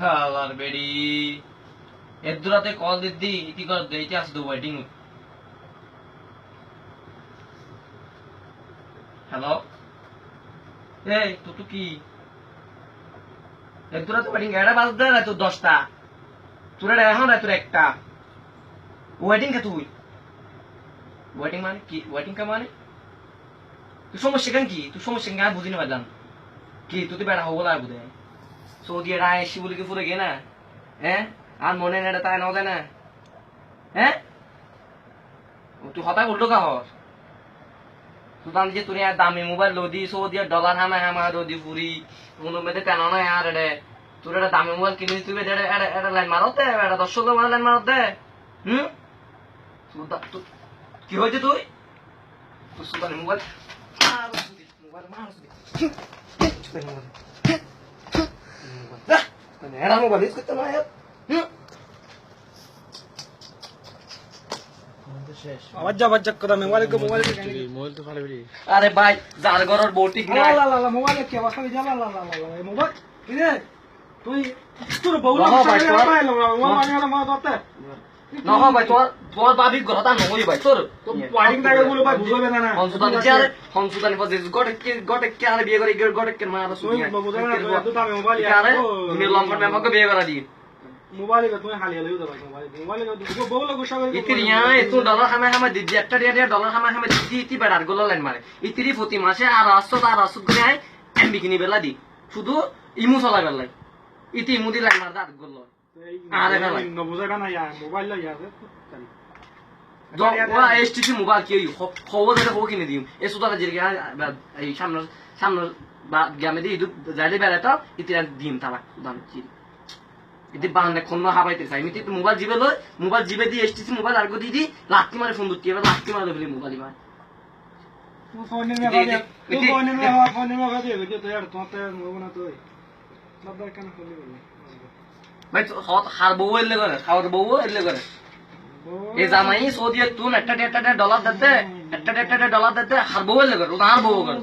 হালার বেডি এর দূরাতে কল দিদি কি কর দেইতে আস দো ওয়েটিং হ্যালো এই তো তো কি? এর দূরাতে ওয়েটিং এটা বাজ দে না তো দশটা। তোর এটা এখন না তোর একটা। ওয়েটিং কে তুই? ওয়েটিং মানে কি? ওয়েটিং কে মানে? তুই সমস্যা কেন কি তুই সমস্যা কেন বুঝিনি পারলাম কি তুই তো বেড়া হব লাগবে সৌদি এটা এসি বলে কি পুরো গে না হ্যাঁ আর মনে নেই এটা তাই ন দেয় না হ্যাঁ তুই হতায় উল্টো কা হর সুতরাং যে তুই দামি মোবাইল লদি সৌদি আর ডলার হামা হামা লদি পুরি কোনো মেয়েদের কেন না আর এডে তোর একটা দামি মোবাইল কিনে তুই এটা এটা এটা লাইন মারত দে এটা মানে লাইন মারত দে হুম কি হয়েছে তুই তুই সুদানি মোবাইল তো ফাড়ে বেরিয়ে আরে ভাই যার ঘরের বউ ঠিক লা মোবাইল কি অবস্থা যা লা লা লা লা লা মোবাইল তুই তোর বউলা ভাই, তোর- নহয় ভাই তোমার তোমার বাবি ঘর তা ভাই তোর তো ওয়াইডিং থাকে বলে ভাই বুঝবে না না হংসুদানি চেয়ারে হংসুদানি পদে গটে কে গটে কে আরে বিয়ে করে গটে কে মারা তুই বুঝবে না তো দামে মোবাইল আরে তুমি লম্পট মেমকে বিয়ে করা দি মোবাইল কে তুই হালি হালি দাও মোবাইল মোবাইল কে বউলা গোসা করে ইতিরি এত ডলার হামে হামে দিদি একটা দিয়া দিয়া ডলার হামে হামে দিদি ইতি বেড়ারগুলো লাইন মারে ইতিরি প্রতি মাসে আর আসতো আর আসত করে আয় এমবি কিনি বেলা দি। শুধু ইমু চলাই বেলাই ইতি ইমু দি লাইন মার দাঁতগুলো। মোবাইল মোবাইল কি খবর খবর কিনে দিম। এ সুতারা যেদিকে এই সামনে সামনে বা গ্রামে দিয়ে যাইলে বেড়াতো ইতিরা দিম তারা দাম চির ইতি বাংলা কোন হাবাইতে চাই মিতি মোবাইল জিবে লই মোবাইল জিবে দিয়ে এসটিসি মোবাইল আর দি দি লাত্তি মারে ফোন দুটি এবার লাত্তি মারে ফেলি মোবাইল মার। ফোন নে মে তুই ফোন নে মে ফোন নে মে গাদি কে তো यार তো তে মোবাইল না তো বাবা কেন খুলি বলি ভাই হত হার বউ এলে করে খাওয়ার বউ এলে করে। এ জামাই সৌদি তুন, একটা একটা ডলার দিতে, একটা একটা ডলার দিতে হার বউ এলে করে হার বউ করে।